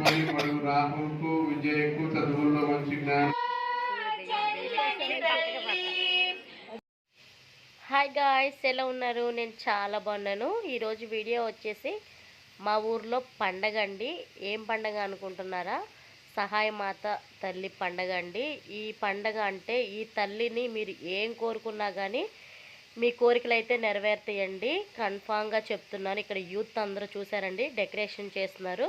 మరియు మరియు రాహుల్కు విజయ్కు చదువుల్లో మంచి జ్ఞానం. హాయ్ గాయ్స్ ఎలా ఉన్నారు? నేను చాలా బాగున్నాను. ఈరోజు వీడియో వచ్చేసి మా ఊర్లో పండగ అండి. ఏం పండగ అనుకుంటున్నారా? సహాయ మాత తల్లి పండగ అండి. ఈ పండగ అంటే ఈ తల్లిని మీరు ఏం కోరుకున్నా కానీ మీ కోరికలు అయితే నెరవేరుతాయండి. కన్ఫామ్గా చెప్తున్నాను. ఇక్కడ యూత్ అందరూ చూసారండి డెకరేషన్ చేస్తున్నారు.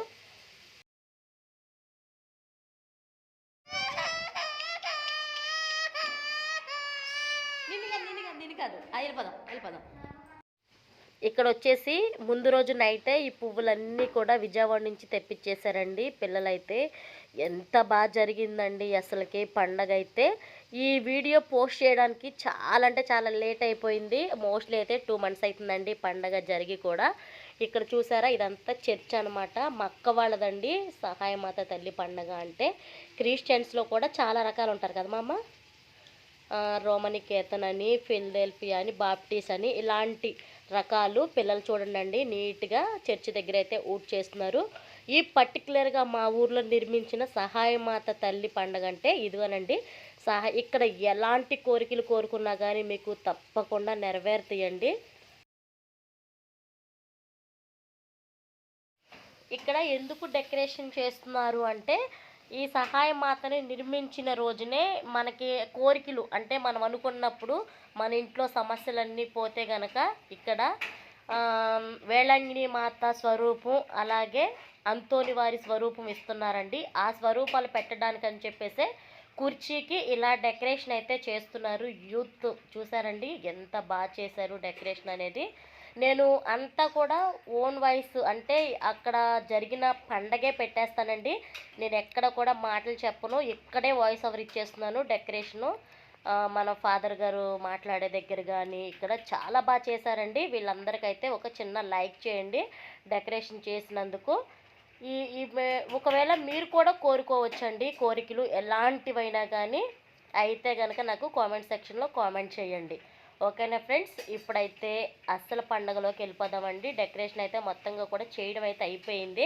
కాదు వెళ్ళిపోదాం వెళ్ళిపోదాం ఇక్కడ వచ్చేసి ముందు రోజు నైటే ఈ పువ్వులన్నీ కూడా విజయవాడ నుంచి తెప్పించేశారండి పిల్లలైతే. ఎంత బాగా జరిగిందండి అసలుకి పండగ అయితే ఈ వీడియో పోస్ట్ చేయడానికి చాలా అంటే చాలా లేట్ అయిపోయింది. మోస్ట్లీ అయితే టూ మంత్స్ అవుతుందండి పండగ జరిగి కూడా. ఇక్కడ చూసారా ఇదంతా చర్చ్ అనమాట మా అక్క వాళ్ళదండి సహాయమాత తల్లి పండగ అంటే. క్రిస్టియన్స్లో కూడా చాలా రకాలు ఉంటారు కదా మా అమ్మ రోమనికేతన్ అని ఫిల్డెల్ఫియా అని బాప్టీస్ అని ఇలాంటి రకాలు పిల్లలు చూడండి నీట్గా చర్చి దగ్గర అయితే ఊట్ చేస్తున్నారు. ఈ పర్టికులర్గా మా ఊర్లో నిర్మించిన సహాయమాత తల్లి పండగ అంటే ఇదిగోనండి. సహా ఇక్కడ ఎలాంటి కోరికలు కోరుకున్నా కానీ మీకు తప్పకుండా నెరవేరుతాయండి. ఇక్కడ ఎందుకు డెకరేషన్ చేస్తున్నారు అంటే ఈ సహాయ మాతని నిర్మించిన రోజునే మనకి కోరికలు అంటే మనం అనుకున్నప్పుడు మన ఇంట్లో సమస్యలన్నీ పోతే గనక ఇక్కడ వేళంగిని మాత స్వరూపం అలాగే అంతోని వారి స్వరూపం ఇస్తున్నారండి. ఆ స్వరూపాలు పెట్టడానికి అని చెప్పేసి కుర్చీకి ఇలా డెకరేషన్ అయితే చేస్తున్నారు యూత్. చూసారండి ఎంత బాగా చేశారు డెకరేషన్ అనేది. నేను అంతా కూడా ఓన్ వాయిస్ అంటే అక్కడ జరిగిన పండగే పెట్టేస్తానండి. నేను ఎక్కడ కూడా మాటలు చెప్పను. ఇక్కడే వాయిస్ ఓవర్ ఇచ్చేస్తున్నాను డెకరేషను మన ఫాదర్ గారు మాట్లాడే దగ్గర కానీ ఇక్కడ చాలా బాగా చేశారండి. వీళ్ళందరికైతే ఒక చిన్న లైక్ చేయండి డెకరేషన్ చేసినందుకు. ఈ ఈ మే- ఒకవేళ మీరు కూడా కోరుకోవచ్చండి కోరికలు ఎలాంటివైనా కానీ అయితే కనుక నాకు కామెంట్ సెక్షన్లో కామెంట్ చేయండి. ఓకేనా ఫ్రెండ్స్? ఇప్పుడైతే అస్సలు పండగలోకి వెళ్ళిపోదామండి. డెకరేషన్ అయితే మొత్తంగా కూడా చేయడం అయితే అయిపోయింది.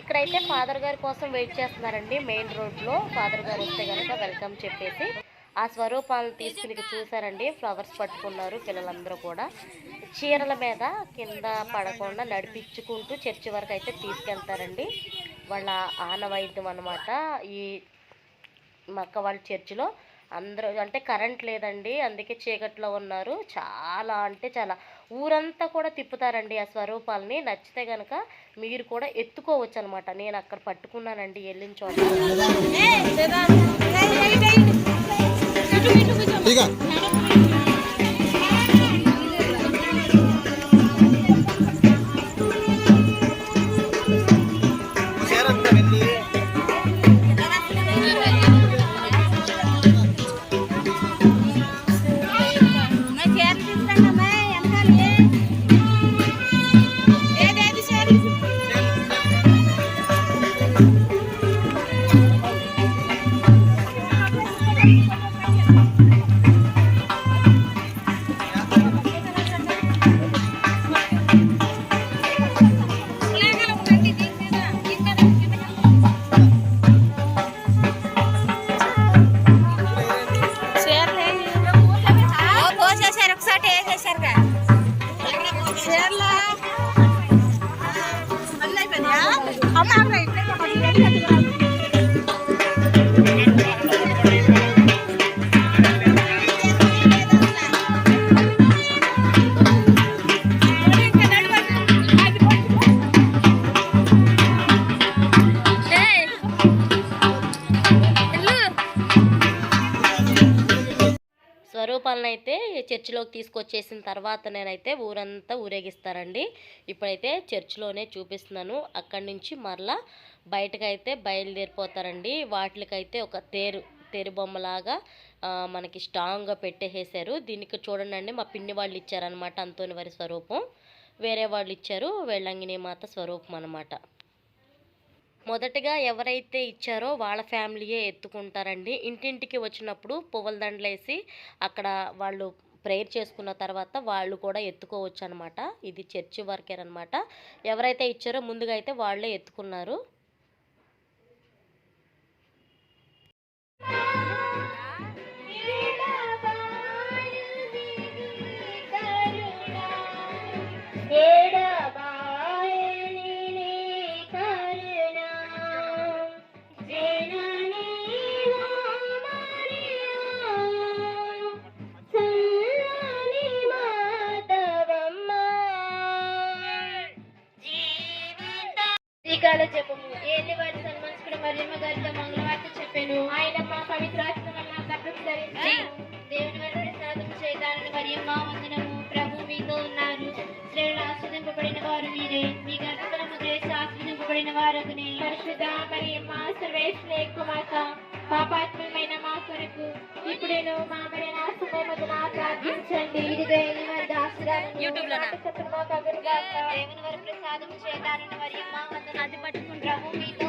ఇక్కడైతే ఫాదర్ గారి కోసం వెయిట్ చేస్తున్నారండి మెయిన్ రోడ్లో. ఫాదర్ గారు వస్తే కనుక వెల్కమ్ చెప్పేసి. ఆ స్వరూపాలను తీసుకుని చూసారండి ఫ్లవర్స్ పట్టుకున్నారు పిల్లలందరూ కూడా. చీరల మీద కింద పడకుండా నడిపించుకుంటూ చర్చి వరకు అయితే తీసుకెళ్తారండి. వాళ్ళ ఆనవాయిద్యం అనమాట ఈ మక్క వాళ్ళ చర్చిలో. అందరూ అంటే కరెంట్ లేదండి అందుకే చీకట్లో ఉన్నారు చాలా అంటే చాలా ఊరంతా కూడా తిప్పుతారండి ఆ స్వరూపాలని నచ్చితే కనుక మీరు కూడా ఎత్తుకోవచ్చు అనమాట నేను అక్కడ పట్టుకున్నానండి వెళ్ళిన చోట అయితే చర్చిలోకి తీసుకొచ్చేసిన తర్వాత నేనైతే ఊరంతా ఊరేగిస్తారండి. ఇప్పుడైతే చర్చిలోనే చూపిస్తున్నాను. అక్కడి నుంచి మరలా బయటకైతే బయలుదేరిపోతారండి. వాటికైతే ఒక తేరు తేరు బొమ్మలాగా మనకి స్ట్రాంగ్గా పెట్టేసేసారు దీనికి చూడండి మా పిన్ని వాళ్ళు ఇచ్చారనమాట అంతోని వారి స్వరూపం. వేరే వాళ్ళు ఇచ్చారు వెళ్ళంగిని మాత స్వరూపం అనమాట మొదటగా ఎవరైతే ఇచ్చారో వాళ్ళ ఫ్యామిలీయే ఎత్తుకుంటారండి. ఇంటింటికి వచ్చినప్పుడు పువ్వుల దండలేసి అక్కడ వాళ్ళు ప్రేయర్ చేసుకున్న తర్వాత వాళ్ళు కూడా ఎత్తుకోవచ్చు అనమాట ఇది చర్చి వర్కేర్ అనమాట ఎవరైతే ఇచ్చారో ముందుగా అయితే వాళ్ళే ఎత్తుకున్నారు. శ్రీకాల జపము. ఏలి వారి సన్మానించుకున్న మరియమ్మ గారితో మంగళవార్త చెప్పాను. ఆయన మా పవిత్రాత్మ వల్ల గర్భం ధరించి దేవుని వారి ప్రసాదం చేయడానికి మరియమ్మ వందనము. ప్రభు మీతో ఉన్నారు. స్త్రీలు ఆస్వాదింపబడిన వారు మీరే. మీ గర్భఫలము చేసి ఆస్వాదింపబడిన వారు పరిశుద్ధ మరియమ్మ సర్వేశ్వర కుమార్త పాపాత్మమైన మా కొరకు ఇప్పుడేను మా మరి నా సమయమదున ప్రార్థించండి. ఇదిగో ఏలి వారి దాసురాలను మాకు అగురుగాక. దేవుని వారి ప్రసాదం చేయడానికి మరియమ్మ వందన అది పట్టుకుని ప్రభు మీతో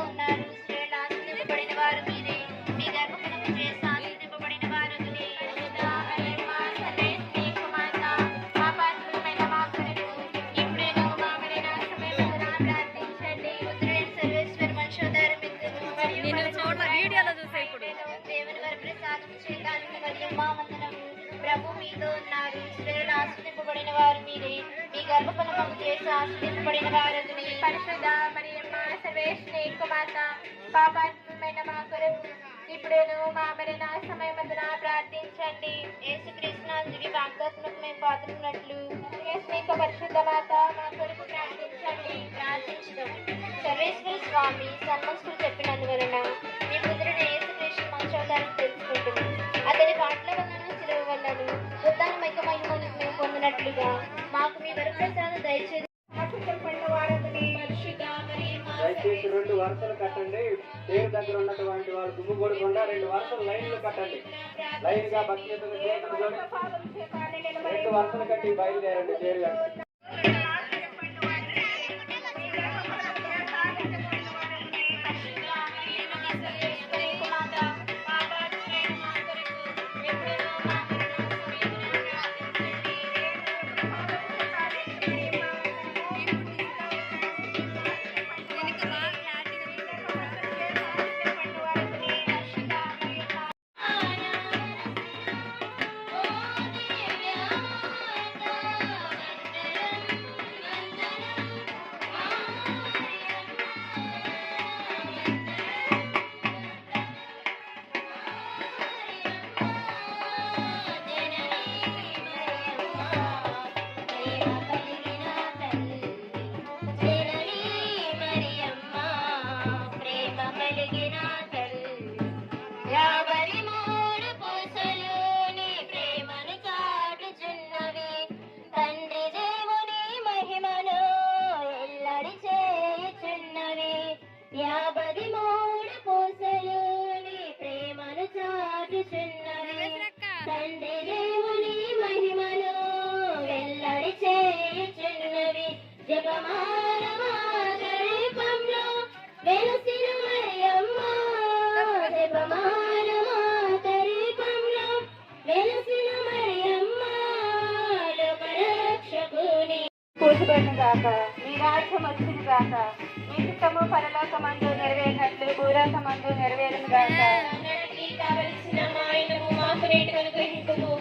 ప్రార్థించండి యేసుకృష్ణాంజుడి వాగ్దాత్మకమైన మేము కొడకుండా రెండు వరుసలు లైన్లు కట్టండి. లైన్గా భక్తులతో రెండు వరుసలు కట్టి బయలుదేరండి పేరు గాక. మీ రాజ్యం వచ్చిన గాక. మీ చిత్తము పరలోకమందు నెరవేరినట్లు భూలోకమందు నెరవేరును గాక. కావలసిన మాయనము మాకు నేటి అనుగ్రహించుము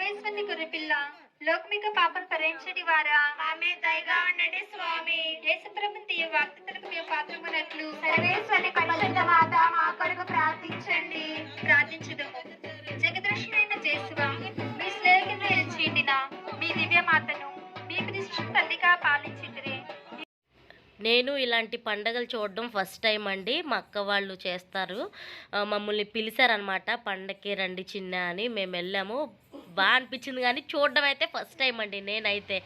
స్వామి సర్వేశ్వరుని గొరిపిల్ల. లోకమిక పాపలు పరిహరించడి వారా. ఆమె దయగా ఉండండి స్వామి. యేసుప్రభు తీయ వాక్తలకు మేము పాత్రమునట్లు. సర్వేశ్వరుని పరిశుద్ధ మాత మా కొరకు ప్రార్థించండి. ప్రార్థించుదాము. జగదృష్ణైన జేసువా మీ స్నేహితులు నిలిచిండిన మీ దివ్య మాతను మీ కృష్ణ తల్లిగా పాలించిదిరే నేను ఇలాంటి పండగలు చూడడం ఫస్ట్ టైం అండి. మా అక్క వాళ్ళు చేస్తారు. మమ్మల్ని పిలిచారనమాట పండగకి రండి చిన్న అని. మేము వెళ్ళాము. బాగా అనిపించింది కానీ చూడడం అయితే ఫస్ట్ టైం అండి నేనైతే.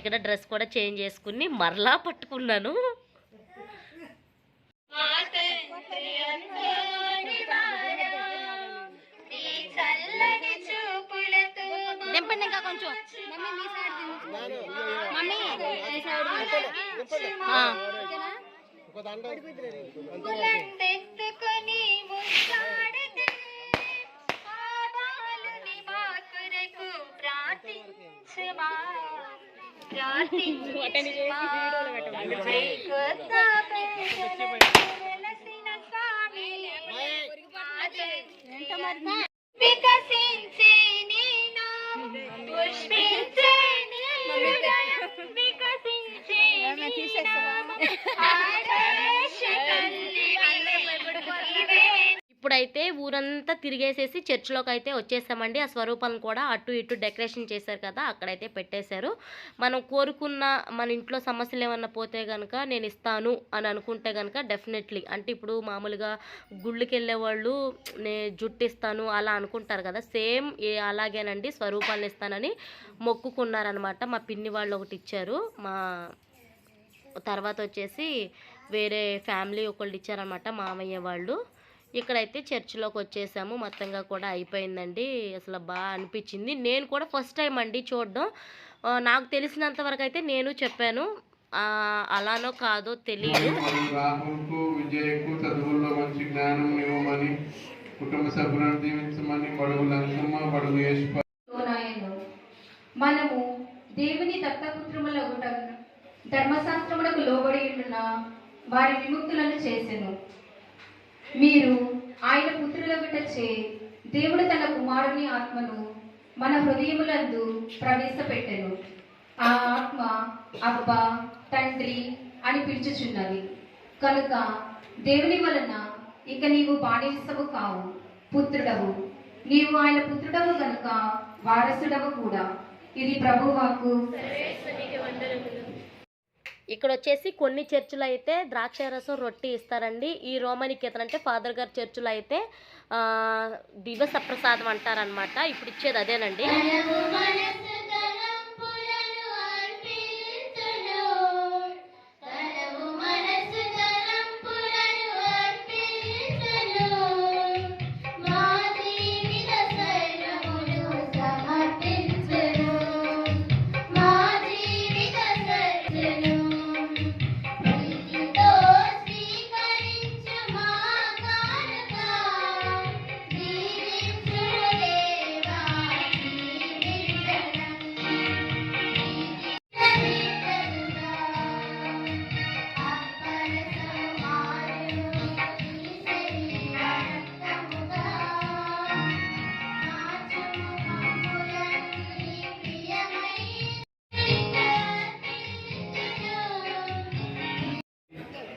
ఇక్కడ డ్రెస్ కూడా చేంజ్ చేసుకుని మరలా పట్టుకున్నాను. దింపండి ఇంకా కొంచెం. మమ్మీ మీ వికసించే నీ నామం, పుష్పించే వికసించే ఆదర్శ నీవే ఇప్పుడైతే ఊరంతా తిరిగేసేసి చర్చిలోకి అయితే వచ్చేసామండి. ఆ స్వరూపాలను కూడా అటు ఇటు డెకరేషన్ చేశారు కదా అక్కడైతే పెట్టేశారు. మనం కోరుకున్న మన ఇంట్లో సమస్యలు ఏమన్నా పోతే కనుక నేను ఇస్తాను అని అనుకుంటే కనుక డెఫినెట్లీ. అంటే ఇప్పుడు మామూలుగా గుళ్ళకి వెళ్ళే వాళ్ళు నే జుట్టు ఇస్తాను అలా అనుకుంటారు కదా సేమ్ ఏ అలాగేనండి స్వరూపాలను ఇస్తానని మొక్కుకున్నారనమాట. మా పిన్ని వాళ్ళు ఒకటి ఇచ్చారు. మా తర్వాత వచ్చేసి వేరే ఫ్యామిలీ ఒకళ్ళు ఇచ్చారనమాట మామయ్య వాళ్ళు. ఇక్కడైతే చర్చిలోకి వచ్చేసాము. మొత్తంగా కూడా అయిపోయిందండి. అసలు బాగా అనిపించింది. నేను కూడా ఫస్ట్ టైం అండి చూడడం. నాకు తెలిసినంత వరకు అయితే నేను చెప్పాను. ఆ, అలానో కాదో తెలియదు మరియు రాహుల్కు విజయ్కు చదువుల్లో మంచి జ్ఞానం ఇవ్వమని కుటుంబ సభ్యులను దీవించమని బడుగు లంకమ్మ బడుగు యేసు నాయను మనము దేవుని దత్తపుత్రములగుట ధర్మశాస్త్రములకు లోబడి ఉండున? వారి విముక్తులను చేసెను. మీరు ఆయన పుత్రుల విటచే దేవుడు తన కుమారుని ఆత్మను మన హృదయములందు ప్రవేశపెట్టెను. ఆ ఆత్మ అబ్బా తండ్రి అని పిలుచుచున్నది. కనుక దేవుని వలన ఇక నీవు బానిసవు కావు పుత్రుడవు. నీవు ఆయన పుత్రుడవు కనుక వారసుడవు కూడా. ఇది ప్రభువాకు ఇక్కడ వచ్చేసి కొన్ని చర్చిలో అయితే ద్రాక్షారసం రొట్టి ఇస్తారండి. ఈ రోమనికేతన్ అంటే ఫాదర్ గారి చర్చిలో అయితే ఆ, దివస ప్రసాదం అంటారనమాట ఇప్పుడు ఇచ్చేది అదేనండి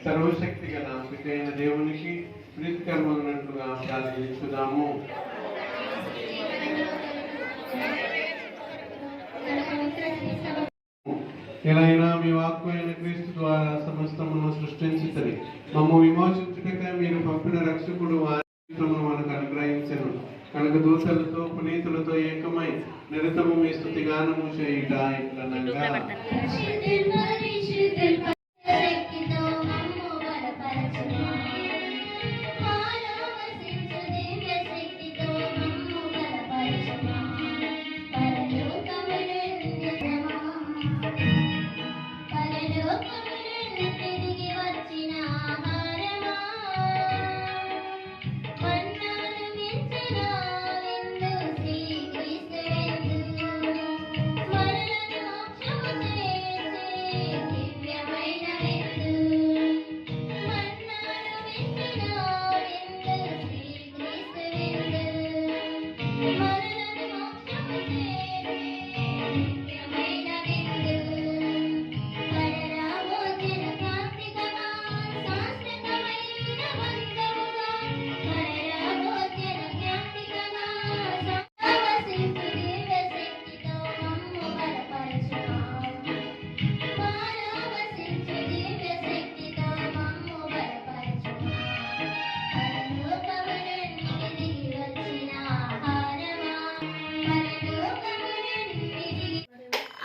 సర్వశక్తి గల అంబికైన దేవునికి ప్రీతికరమైనట్లుగా ప్రార్థించుదాము ఎలాగైనా మీ వాక్కు అయిన క్రీస్తు ద్వారా సమస్తమును సృష్టించుతుంది మమ్మ విమోచించుటకై మీరు పంపిన రక్షకుడు వారిని మనకు అనుగ్రహించను. కనుక దూతలతో పునీతులతో ఏకమై నిరతము మీ స్థుతి గానము చేయుట ఇట్లనగా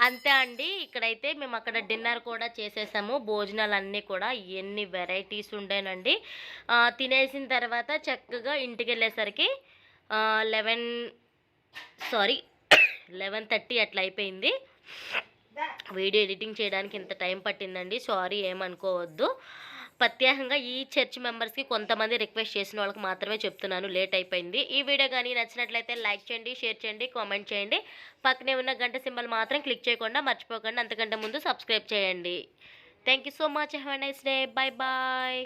అంతే అండి. ఇక్కడైతే మేము అక్కడ డిన్నర్ కూడా చేసేసాము. భోజనాలు అన్నీ కూడా ఎన్ని వెరైటీస్ ఉండేనండి. తినేసిన తర్వాత చక్కగా ఇంటికి వెళ్ళేసరికి లెవెన్ సారీ లెవెన్ థర్టీ అట్లా అయిపోయింది. వీడియో ఎడిటింగ్ చేయడానికి ఇంత టైం పట్టిందండి. సారీ ఏమనుకోవద్దు. ప్రత్యేకంగా ఈ చర్చ్ మెంబర్స్కి కొంతమంది రిక్వెస్ట్ చేసిన వాళ్ళకి మాత్రమే చెప్తున్నాను. లేట్ అయిపోయింది. ఈ వీడియో కానీ నచ్చినట్లయితే లైక్ చేయండి షేర్ చేయండి కామెంట్ చేయండి. పక్కనే ఉన్న గంట సింబల్ మాత్రం క్లిక్ చేయకుండా మర్చిపోకండి. అంతకంటే ముందు సబ్స్క్రైబ్ చేయండి. Thank you so much have nice day bye bye